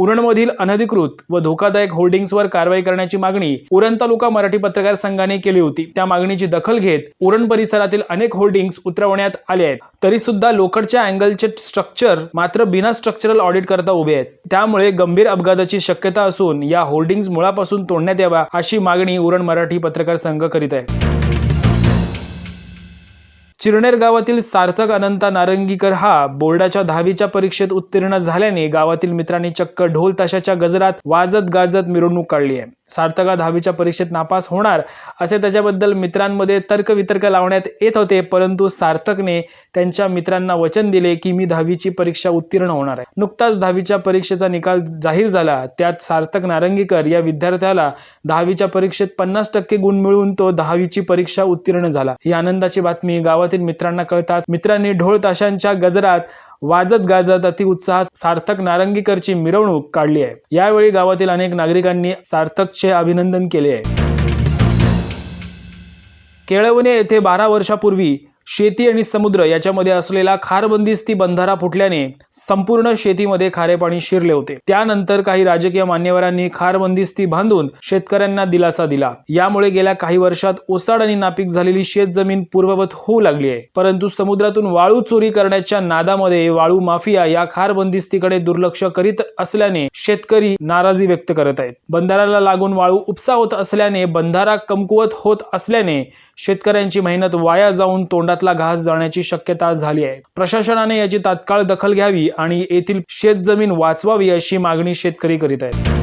उरणमधील अनधिकृत व धोकादायक होर्डिंग्सवर कारवाई करण्याची मागणी उरण तालुका मराठी पत्रकार संघाने केली होती. त्या मागणीची दखल घेत उरण परिसरातील अनेक होर्डिंग्स उतरवण्यात आले आहेत. तरी सुद्धा लोकडच्या अँगलचे स्ट्रक्चर मात्र बिना स्ट्रक्चरल ऑडिट करता उभे आहेत. त्यामुळे गंभीर अपघाताची शक्यता असून या होर्डिंग्स मुळापासून तोडण्यात यावा अशी मागणी उरण मराठी पत्रकार संघ करीत आहे. चिरनेर गावातील सार्थक अनंता नारंगीकर हा बोर्डाच्या दहावीच्या परीक्षेत उत्तीर्ण झाल्याने गावातील मित्रांनी चक्क ढोल ताशाच्या गजरात वाजत गाजत मिरवणूक काढली आहे. सार्थका दहावीच्या परीक्षेत नापास होणार असे त्याच्याबद्दल मित्रांमध्ये तर्कवितर्क लावण्यात येत होते परंतु सार्थकने त्यांच्या मित्रांना वचन दिले की मी दहावीची परीक्षा उत्तीर्ण होणार आहे. नुकताच दहावीच्या परीक्षेचा निकाल जाहीर झाला. त्यात सार्थक नारंगीकर या विद्यार्थ्याला दहावीच्या परीक्षेत पन्नास टक्के गुण मिळवून तो दहावीची परीक्षा उत्तीर्ण झाला. ही आनंदाची बातमी गावातील मित्रांना कळताच मित्रांनी ढोळ ताशांच्या गजरात वाजत गाजत अतिउत्साहात सार्थक नारंगीकरची मिरवणूक काढली आहे. यावेळी गावातील अनेक नागरिकांनी सार्थकचे अभिनंदन केले आहे. केळवणे येथे बारा वर्षापूर्वी शेती आणि समुद्र याच्यामध्ये असलेला खारबंदिस्ती बंधारा फुटल्याने संपूर्ण शेतीमध्ये खारे पाणी शिरले होते. त्यानंतर काही राजकीय मान्यवरांनी खारबंदिस्ती बांधून शेतकऱ्यांना दिलासा दिला. यामुळे गेल्या काही वर्षात ओसाड आणि नापीक झालेली शेतजमीन पूर्ववत होऊ लागली आहे. परंतु समुद्रातून वाळू चोरी करण्याच्या नादामध्ये वाळू माफिया या खारबंदिस्तीकडे दुर्लक्ष करीत असल्याने शेतकरी नाराजी व्यक्त करत आहेत. बंधाराला लागून वाळू उपसा होत असल्याने बंधारा कमकुवत होत असल्याने शेतकऱ्यांची मेहनत वाया जाऊन तोंड तोंडातला घास जाण्याची शक्यता झाली आहे. प्रशासनाने याची तात्काळ दखल घ्यावी आणि येथील शेतजमीन वाचवावी अशी मागणी शेतकरी करीत आहेत.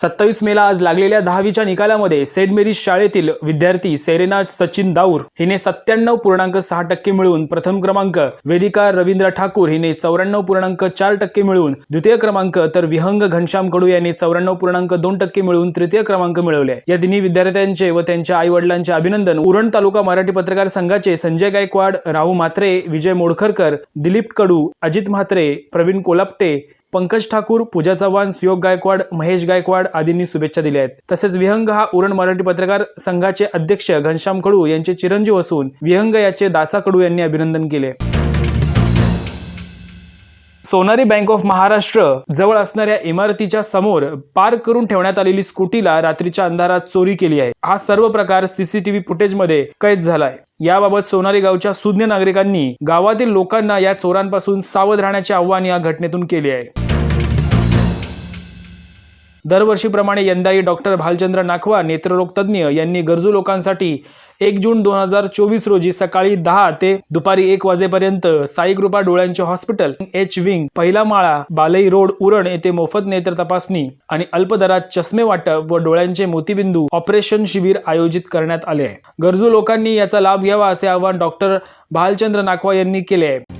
सत्तावीस मेला आज लागलेल्या दहावीच्या निकालामध्ये सेंट मेरीज शाळेतील विद्यार्थी सेरेना सचिन दाऊर हिने सत्त्याण्णव पूर्णांक सहा टक्के मिळवून प्रथम क्रमांक वेदिका रवींद्र ठाकूर हिने चौऱ्याण्णव पूर्णांक चार टक्के मिळवून द्वितीय क्रमांक तर विहंग घनश्याम कडू यांनी चौऱ्याण्णव पूर्णांक दोन टक्के मिळवून तृतीय क्रमांक मिळवले. या तिन्ही विद्यार्थ्यांचे व त्यांच्या आई वडिलांचे अभिनंदन उरण तालुका मराठी पत्रकार संघाचे संजय गायकवाड राहू म्हात्रे विजय मोडखरकर दिलीप कडू अजित म्हात्रे प्रवीण कोलापटे पंकज ठाकूर पूजा चव्हाण सुयोग गायकवाड महेश गायकवाड आदींनी शुभेच्छा दिल्या आहेत. तसेच विहंग हा उरण मराठी पत्रकार संघाचे अध्यक्ष घनश्याम कडू यांचे चिरंजीव असून विहंग याचे दाचा कडू यांनी अभिनंदन केले. सोनारी बँक ऑफ महाराष्ट्र जवळ असणाऱ्या इमारतीच्या समोर पार्क करून ठेवण्यात आलेली स्कूटीला रात्रीच्या अंधारात चोरी केली आहे. हा सर्व प्रकार सीसीटीव्ही फुटेजमध्ये कैद झालाय. याबाबत सोनारी गावच्या सुज्ञ नागरिकांनी गावातील लोकांना या चोरांपासून सावध राहण्याचे आव्हान या घटनेतून केले आहे. दरवर्षीप्रमाणे यंदाही डॉक्टर भालचंद्र नाखवा नेत्ररोग तज्ज्ञ यांनी गरजू लोकांसाठी एक जून दोन हजार चोवीस रोजी सकाळी दहा ते दुपारी एक वाजेपर्यंत साईकृपा डोळ्यांचे हॉस्पिटल एच विंग पहिला माळा बालई रोड उरण येथे मोफत नेत्र तपासणी आणि अल्पदरात चष्मे वाटप व डोळ्यांचे मोतीबिंदू ऑपरेशन शिबिर आयोजित करण्यात आले आहे. गरजू लोकांनी याचा लाभ घ्यावा असे आवाहन डॉक्टर भालचंद्र नाखवा यांनी केले आहे.